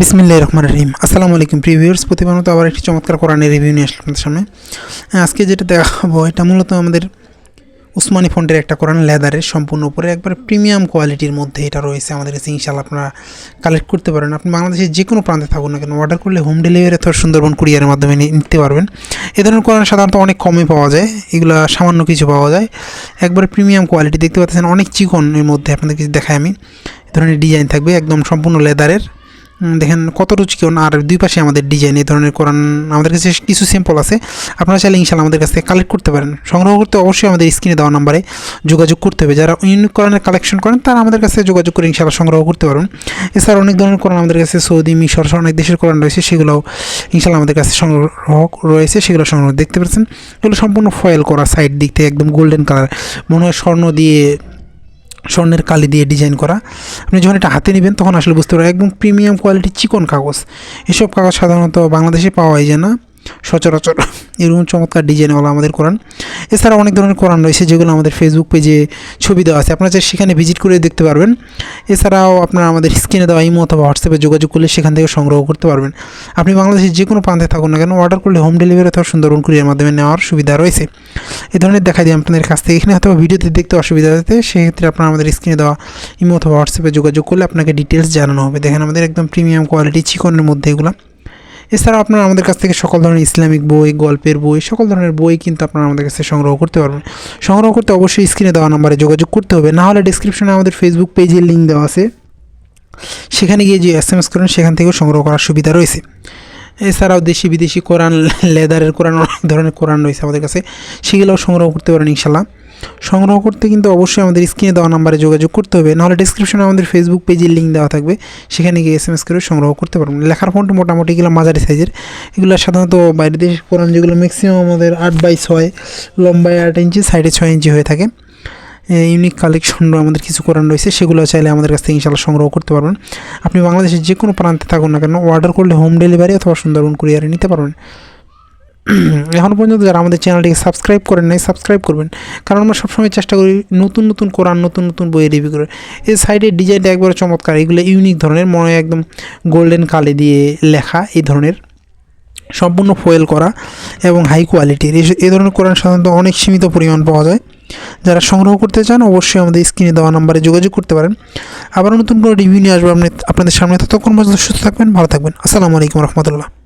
বিসমিল্লাহ রহমান রহিম। আসসালামু আলাইকুম প্রিভিউয়ার্স প্রতিবার মতো আবার একটি চমৎকার কোরআনের রিভিউ নিয়ে আসলাম আপনাদের সামনে। হ্যাঁ, আজকে যেটা দেখাবো এটা মূলত আমাদের উসমানি ফন্টের একটা কোরআন লেদারের সম্পূর্ণ উপরে একবার প্রিমিয়াম কোয়ালিটির মধ্যে এটা রয়েছে আমাদের কাছে ইনশাল্লাহ আপনারা কালেক্ট করতে পারেন। আপনি বাংলাদেশের যে কোনো প্রান্তে থাকুন না কেন অর্ডার করলে হোম ডেলিভারি অথবা সুন্দরবন কুরিয়ারের মাধ্যমে নিতে পারবেন। এ ধরনের কোরআন সাধারণত অনেক কমে পাওয়া যায় এগুলো সামান্য কিছু পাওয়া যায়। একবার প্রিমিয়াম কোয়ালিটি দেখতে পাচ্ছেন অনেক চিকন এর মধ্যে আপনাদের কিছু দেখায় আমি। এ ধরনের ডিজাইন থাকবে একদম সম্পূর্ণ লেদারের। দেখেন কত রুচিকন আর দুই পাশে আমাদের ডিজাইন এই ধরনের কোরআন, আমাদের কাছে কিছু স্যাম্পল আছে। আপনারা চাইলে ইনশাল্লাহ আমাদের কাছ থেকে কালেক্ট করতে পারেন। সংগ্রহ করতে অবশ্যই আমাদের স্ক্রিনে দেওয়া নাম্বারে যোগাযোগ করতে হবে। যারা ইউনিক কোরআনের কালেকশন করেন, তারা আমাদের কাছে যোগাযোগ করে ইনশাল্লাহ সংগ্রহ করতে পারবেন। এছাড়া অনেক ধরনের কোরআন আমাদের কাছে সৌদি, মিশর অনেক দেশের কোরআন রয়েছে, সেগুলোও ইনশাল্লাহ আমাদের কাছে সংগ্রহ রয়েছে, সেগুলো সংগ্রহ দেখতে পাচ্ছেন। এগুলো সম্পূর্ণ ফয়েল করা সাইড দিক থেকে, একদম গোল্ডেন কালার মনে হয় স্বর্ণ দিয়ে স্বর্ণের কালি দিয়ে ডিজাইন করা। আপনি যখন এটা হাতে নেবেন, তখন আসলে বুঝতে পারবেন একদম প্রিমিয়াম কোয়ালিটি চিকন কাগজ। এসব কাগজ সাধারণত বাংলাদেশে পাওয়াই যায় না। সচরাচর। এরকম চমৎকার ডিজাইনওয়ালা আমাদের কোরআন। এছাড়া অনেক ধরনের কোরআন রয়েছে যেগুলো আমাদের ফেসবুক পেজে ছবি দেওয়া আছে। আপনারা সেখানে ভিজিট করে দেখতে পারবেন। এছাড়াও আপনারা আমাদের স্ক্রিনে দেওয়া ইমো অথবা হোয়াটসঅ্যাপে যোগাযোগ করলে সেখান থেকে সংগ্রহ করতে পারবেন। আপনি বাংলাদেশের যে কোনো প্রান্তে থাকুন না কেন অর্ডার করলে হোম ডেলিভারি অথবা সুন্দরবন কুরিয়ার মাধ্যমে নেওয়ার সুবিধা রয়েছে। এ ধরনের দেখা দিই আপনাদের কাছ থেকে। এখানে হয়তো ভিডিওতে দেখতে অসুবিধা হতে, সেক্ষেত্রে আপনারা আমাদের স্ক্রিনে দেওয়া ইমো অথবা হোয়াটসঅ্যাপে যোগাযোগ করলে আপনাকে ডিটেলস জানানো হবে। দেখেন আমাদের একদম প্রিমিয়াম কোয়ালিটি চিকনের মধ্যে এগুলো। এছাড়াও আপনারা আমাদের কাছ থেকে সকল ধরনের ইসলামিক বই, গল্পের বই, সকল ধরনের বই কিন্তু আপনারা আমাদের কাছে সংগ্রহ করতে পারবেন। সংগ্রহ করতে অবশ্যই স্ক্রিনে দেওয়া নাম্বারে যোগাযোগ করতে হবে। না হলে ডিসক্রিপশনে আমাদের ফেসবুক পেজের লিঙ্ক দেওয়া আছে। সেখানে গিয়ে যে এস এম এস করেন, সেখান থেকেও সংগ্রহ করার সুবিধা রয়েছে। এছাড়াও দেশি বিদেশি কোরআন, লেদারের কোরআন, অনেক ধরনের কোরআন রয়েছে আমাদের কাছে। সেগুলোও সংগ্রহ করতে পারেন ইনশাল্লাহ সংগ্রহ করতে কিন্তু অবশ্যই আমাদের স্ক্রিনে দেওয়া নাম্বারে যোগাযোগ করতে হবে। নাহলে ডিসক্রিপশনে আমাদের ফেসবুক পেজের লিঙ্ক দেওয়া থাকবে। সেখানে গিয়ে এস এম এস করে সংগ্রহ করতে পারবেন। লেখার ফোনটা মোটামুটি এগুলো মাঝারি সাইজের এগুলো সাধারণত বাইরের দেশের কোরআন যেগুলো ম্যাক্সিমাম আমাদের আট বাই ছয়, লম্বায় আট ইঞ্চি সাইডে ছয় ইঞ্চি হয়ে থাকে। ইউনিক কালেকশন আমাদের কিছু কোরআন রয়েছে, সেগুলো চাইলে আমাদের কাছ থেকে ইনশাল্লাহ সংগ্রহ করতে পারবেন। আপনি বাংলাদেশের যে কোনো প্রান্তে থাকুন না কেন অর্ডার করলে হোম ডেলিভারি অথবা সুন্দরবন কুরিয়ারে নিতে পারবেন। এখন পর্যন্ত যারা আমাদের চ্যানেলটিকে সাবস্ক্রাইব করেন নাই সাবস্ক্রাইব করবেন। কারণ আমরা সবসময় চেষ্টা করি নতুন নতুন কোরআন নতুন নতুন বইয়ের রিভিউ করে এই সাইডের ডিজাইনটা একবারে চমৎকার, এগুলো ইউনিক ধরনের, মনে একদম গোল্ডেন কালি দিয়ে লেখা এই ধরনের। সম্পূর্ণ ফয়েল করা এবং হাই কোয়ালিটির এই ধরনের কোরআন সাধারণত অনেক সীমিত পরিমাণ পাওয়া যায়। যারা সংগ্রহ করতে চান, অবশ্যই আমাদের স্ক্রিনে দেওয়া নাম্বারে যোগাযোগ করতে পারেন। আবার নতুন কোনো রিভিউ নিয়ে আসব, আপনি আপনাদের সামনে ততক্ষণ পর্যন্ত সুস্থ থাকবেন, ভালো থাকবেন। আসসালামু আলাইকুম রহমতুল্লাহ।